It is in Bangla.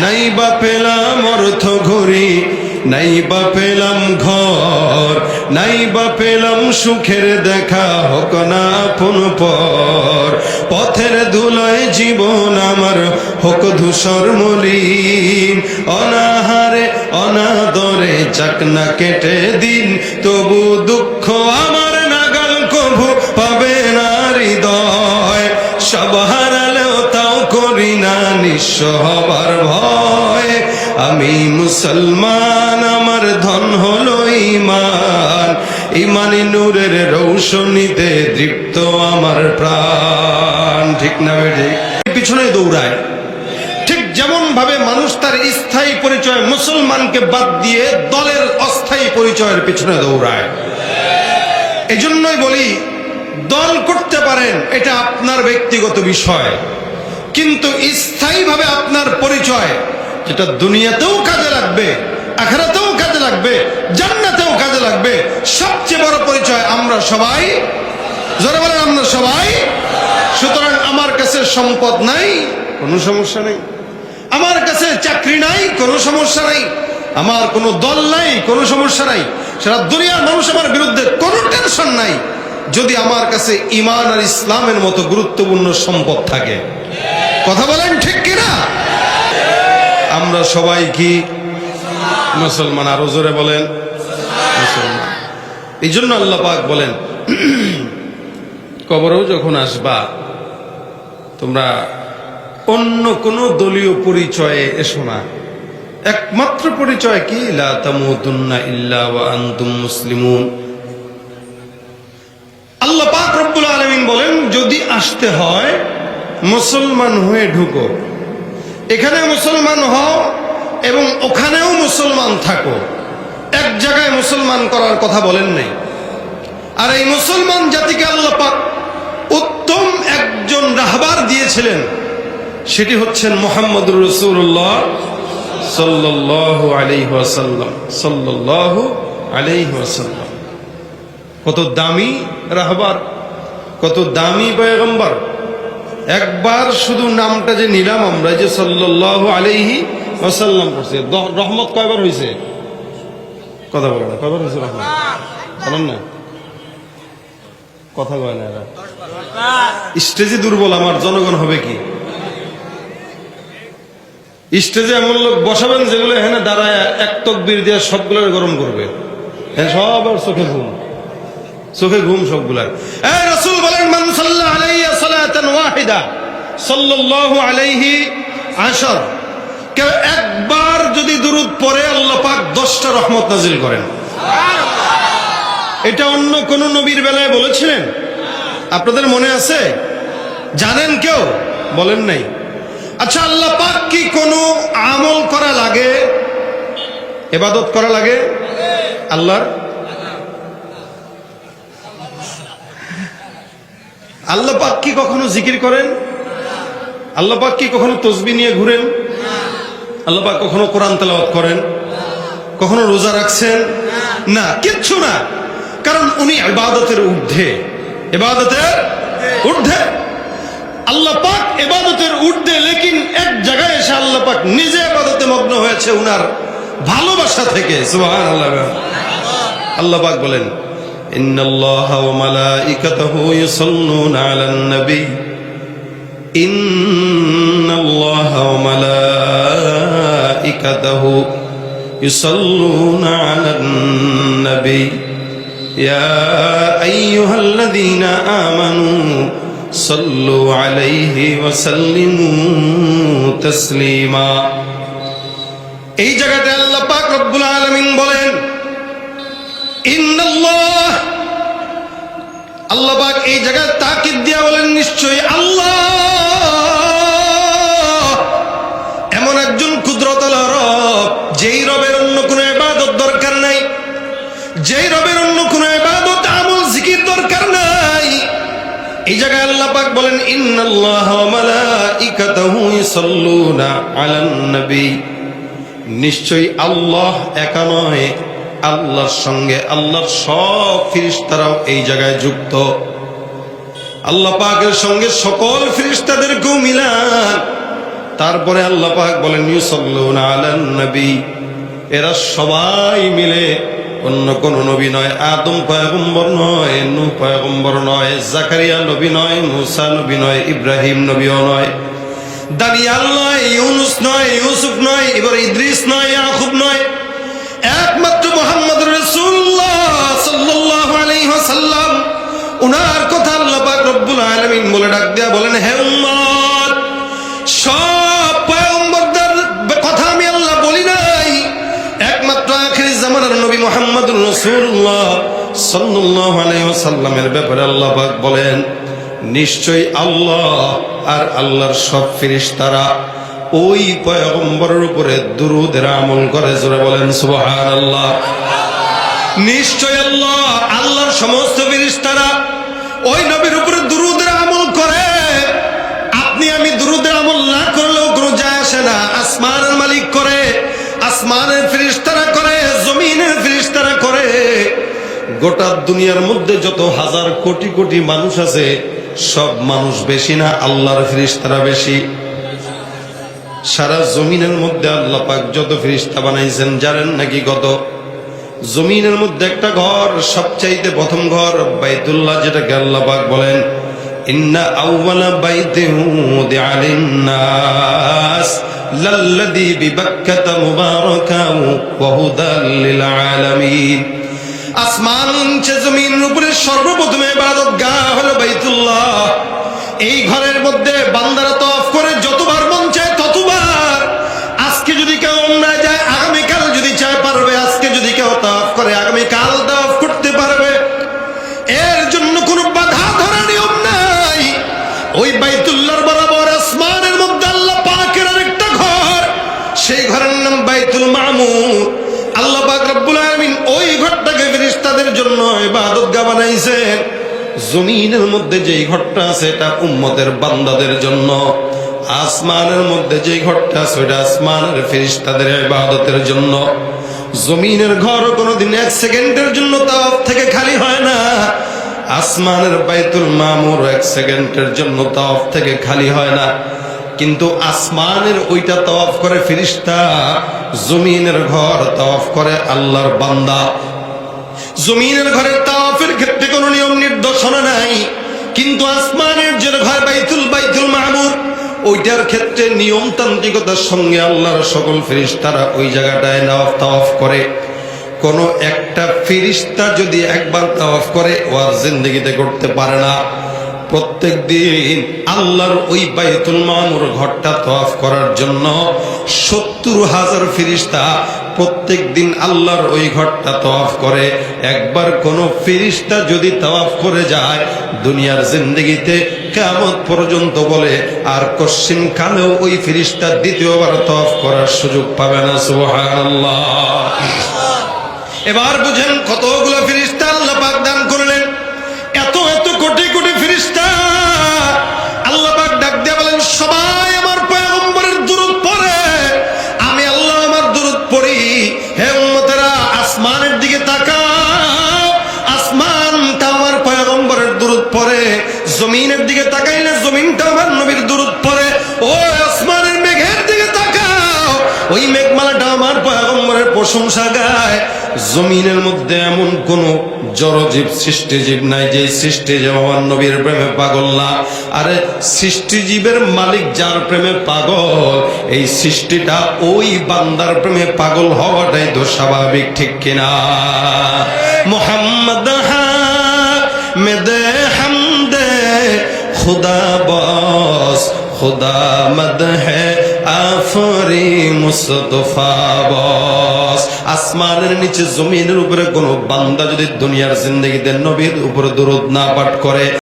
নাই বা পেলাম অর্থ ঘুরি নাই বা পেলাম ঘর নাই বা পেলাম সুখের দেখা হোক না আপন পর। পথের ধুলায় জীবন আমার হোক ধূসর মলিন। অনাহারে, অনাদরে চাকনা কেটে দিন, তবু দুঃখ আমার নাগাল কভু পাবে না হৃদয়। সব হারালেও তাও করি নিঃস্ব হবার ভয়। আমি মুসলমান, আমার ধন হলো ইমান ইমানি নূরের রৌশনীতে দৃপ্ত আমার প্রাণ। ঠিক না ঠিক? পিছনে দৌড়ায়। ঠিক যেমন ভাবে মানুষ তার স্থায়ী পরিচয় মুসলমানকে বাদ দিয়ে দলের অস্থায়ী পরিচয়ের পিছনে দৌড়ায়। এজন্যই বলি, দল করতে পারেন, এটা আপনার ব্যক্তিগত বিষয়। কিন্তু স্থায়ীভাবে আপনার পরিচয়, যেটা দুনিয়াতেও কাজে লাগবে, আখেরাতেও কাজে লাগবে, জান্নাতেও কাজে লাগবে, সবচেয়ে বড় পরিচয় আমরা সবাই, জোরে বলেন আমরা সবাই, সুতরাং আমার কাছে সম্পদ নাই, কোনো সমস্যা নেই। আমার কাছে চাকরি নাই, কোনো সমস্যা নাই। আমার কোনো দল নাই, কোনো সমস্যা নাই। সারা দুনিয়ার মানুষ আমার বিরুদ্ধে কোনো টেনশন নাই। যদি আমার কাছে ইমান আর ইসলামের মতো গুরুত্বপূর্ণ সম্পদ থাকে। কথা বলেন ঠিক কিনা? আমরা সবাই কি মুসলমান? আরও জোরে বলেন। এই জন্য আল্লাহ পাক বলেন, কবরেও যখন আসবা, তোমরা অন্য কোন দলীয় পরিচয়ে এসো না। একমাত্র পরিচয় কি? লা ইল্লা ওয়া আনতুম মুসলিমুন। আল্লাহ পাক রব্বুল আলামিন বলেন, যদি আসতে হয়, মুসলমান হয়ে ঢুকো। এখানে মুসলমান হও এবং ওখানেও মুসলমান থাকো। এক জায়গায় মুসলমান করার কথা বলেন নাই। আর এই মুসলমান জাতিকে আল্লাহ পাক উত্তম একজন রাহবার দিয়েছিলেন। সেটি হচ্ছেন মোহাম্মদুর রসুল্লাহ সাল্লাল্লাহু আলাইহি ওয়াসাল্লাম। সাল্লাল্লাহু আলাইহি ওয়াসাল্লাম। কত দামি রাহবার, কত দামি পয়গম্বর। একবার শুধু নামটা যে নিলাম আমরা যে সাল্লাল্লাহু আলাইহি ওয়াসাল্লাম করছে রহমত কয়বার হয়েছে কথা বলে না, কয়বার হয়েছে রহমত? বলেন না। কথা কয় না স্টেজে দুর্বল আমার, জনগণ হবে কি? স্টেজে এমন লোক বসাবেন যেগুলো এখানে দাঁড়ায় এক তকবির দিয়ে সবগুলোর গরম করবে। হ্যাঁ সবার চোখে ঘুম। চোখে ঘুম সবগুলার। এই রাসূল বলেন, মান সাল্লা আলাইহি একবার যদি দুরূদ পড়ে, আল্লাহ পাক 10টা রহমত নাজিল করেন। এটা অন্য কোন নবীর বেলায় বলেছিলেন? আপনাদের মনে আছে? জানেন কেউ? বলেন নাই। আচ্ছা আল্লাহ পাক কি কোনো আমল করা লাগে? এবাদত করা লাগে? আল্লাহর আল্লাহ পাক কি কখনো জিকির করেন? আল্লাহ পাক কি কখনো তসবি নিয়ে ঘুরেন? আল্লাহ পাক কখনো কোরআন তেলাওয়াত করেন? কখনো রোজা রাখছেন? না, কিচ্ছু না। কারণ উনি ইবাদতের ঊর্ধ্বে। ইবাদতের ঊর্ধ্বে। আল্লাহ পাক ইবাদতের ঊর্ধ্বে, লেকিন এক জায়গায় এসে আল্লাহ পাক নিজে ইবাদতে মগ্ন হয়েছে উনার ভালোবাসা থেকে। সুবহানাল্লাহ। আল্লাহ পাক বলেন ইন্নাল্লাহা ওয়া মালাইকাতাহু ইউসাল্লুনা আলান নবী ইন্নাল্লাহা ওয়া মালাইকাতাহু ইউসাল্লুনা আলান নবী يا أيها الذين آمنوا صلوا عليه وسلموا تسليما এই জায়গাতে আল্লাহ পাক রব্বুল আলামিন বলেন ইন্নাল্লাহ আল্লাহ পাক এই জায়গায় তাকিদ দিয়া বলেন, নিশ্চয়ই আল্লাহ। এমন একজন ক্ষুদ্রতল রব, যেই রবের অন্য কোনো ইবাদত দরকার নাই। যেই রবের অন্য কোনো ইবাদত, আমল, জিকির দরকার নাই। এই জায়গায় আল্লাহ পাক বলেন, ইন্নাল্লাহ মালাইকাতাহু ইউসাল্লুনা আলান নবী নিশ্চয়ই আল্লাহ একা নয় আল্লাহর সঙ্গে আল্লাহর সব ফিরিস্তারাও এই জায়গায় যুক্ত। আল্লাহ পাকের সঙ্গে সকল ফিরিস্তাদেরকেও মিলান। তারপরে আল্লাহ পাক বলেন নবী। এরা সবাই মিলে অন্য কোন নবী নয়, আদম পয়গম্বর নয়, নূহ পয়গম্বর নয়, জাকারিয়া নবী নয়, মুসা নবী নয়, ইব্রাহিম নবীও নয়, দানিয়াল নয়, ইউনুস নয়, ইউসুফ নয়, এবার ইদ্রিস নয়, ইয়াকুব নয়। উনার কথা আল্লাহ পাক রব্বুল আলামিন বলে ডাক দেয়া বলেন, হে উম্মত, সব পয়গম্বরদের কথা আমি আল্লাহ বলি নাই। একমাত্র আখেরি জামানার নবী মোহাম্মদুর রাসূলুল্লাহ সাল্লাল্লাহু আলাইহি ওয়াসাল্লামের ব্যাপারে আল্লাহ পাক বলেন, নিশ্চয়ই আল্লাহ আর আল্লাহর সব ফেরেশতারা ওই পয়গম্বরের উপরে দুরুদের আমল করে। জোরে বলেন, সুবহানাল্লাহ। নিশ্চয় আল্লাহ, আল্লাহর সমস্ত ফেরেশতারা আসমানের ফেরেশতারা করে জমিনের ফেরেশতারা করে। গোটা দুনিয়ার মধ্যে যত হাজার কোটি কোটি মানুষ আছে, সব মানুষ বেশি না, আল্লাহর ফেরেশতারা বেশি। সারা জমিনের মধ্যে আল্লাহ পাক যত ফেরেশতা বানাইছেন, জানেন নাকি কত? জমিনের মধ্যে একটা ঘর, সবচাইতে প্রথম ঘর বাইতুল্লাহ, যেটাকে আল্লাহ পাক বলেন, ইন্না আউওয়ালা বাইতে উদিআ লিন-নাস مباركا وهدى للعالمين আসমান নিচে জমিন উপরে সর্বপ্রথমে ইবাদত গা হলো বাইতুল্লাহ। এই ঘরের মধ্যে বান্দারা তফ করে যতবার জন্য ইবাদত গা বানাইছেন জমিনের মধ্যে যেই ঘরটা আছে, এটা উম্মতের বান্দাদের জন্য। আসমানের মধ্যে যে ঘরটা আছে ওটা আসমানের ফেরেশতাদের ইবাদতের জন্য। জমিনের ঘর কোনোদিন এক সেকেন্ডের জন্য তাওয়াফ থেকে খালি হয় না। আসমানের বাইতুল মামুর এক সেকেন্ডের জন্য তাওয়াফ থেকে খালি হয় না। কিন্তু আসমানের ওইটা তওয়াফ করে ফিরিস্তা জমিনের ঘর তওয়াফ করে আল্লাহর বান্দা। জমিনের ঘরের তাওয়াফের ক্ষেত্রে কোনো নিয়ম নির্দেশনা নাই। কিন্তু আসমানের যে ঘর বাইতুল বাইতুল মামুর ওইটার ক্ষেত্রে নিয়মতান্ত্রিকতার সঙ্গে আল্লাহর সকল ফেরিস্তারা ওই জায়গাটায় নাওয়াফ তাওয়াফ করে। কোন একটা ফেরিস্তা যদি একবার তাওয়াফ করে, ও আর জিন্দগিতে করতে পারে না। প্রত্যেক দিন আল্লাহর ওই বাইতুল মামুর ঘরটা তওয়াফ করার জন্য সত্তর হাজার ফিরিস্তা প্রত্যেক দিন আল্লাহর ওই ঘরটা তওয়াফ করে। একবার কোন ফিরিস্তা যদি তওয়াফ করে যায়, দুনিয়ার জিন্দগিতে কেমন পর্যন্ত বলে, আর কশ্চিন কালেও ওই ফিরিস্তা দ্বিতীয়বার তওয়াফ করার সুযোগ পাবে না, সুবহানাল্লাহ। এবার বুঝেন কতগুলো ফিরিস্তা প্রশংসা গায়। জমিনের মধ্যে এমন কোন জড়জীব সৃষ্টিজীব নাই যে সৃষ্টিজীব আমার নবীর প্রেমে পাগল না। আরে সৃষ্টিজীবের মালিক যার প্রেমে পাগল, এই সৃষ্টিটা ওই বান্দার প্রেমে পাগল হওয়াটাই তো স্বাভাবিক, ঠিক কিনা? মোহাম্মদ মেদে হামদে, খুদা বস, খুদা মদ হ্যাঁ আফরি মুস্তফা, বস। আসমানের নিচে জমিনের উপরে কোনো বান্দা যদি দুনিয়ার জিন্দগিতে নবীর উপরে দরুদ না পাঠ করে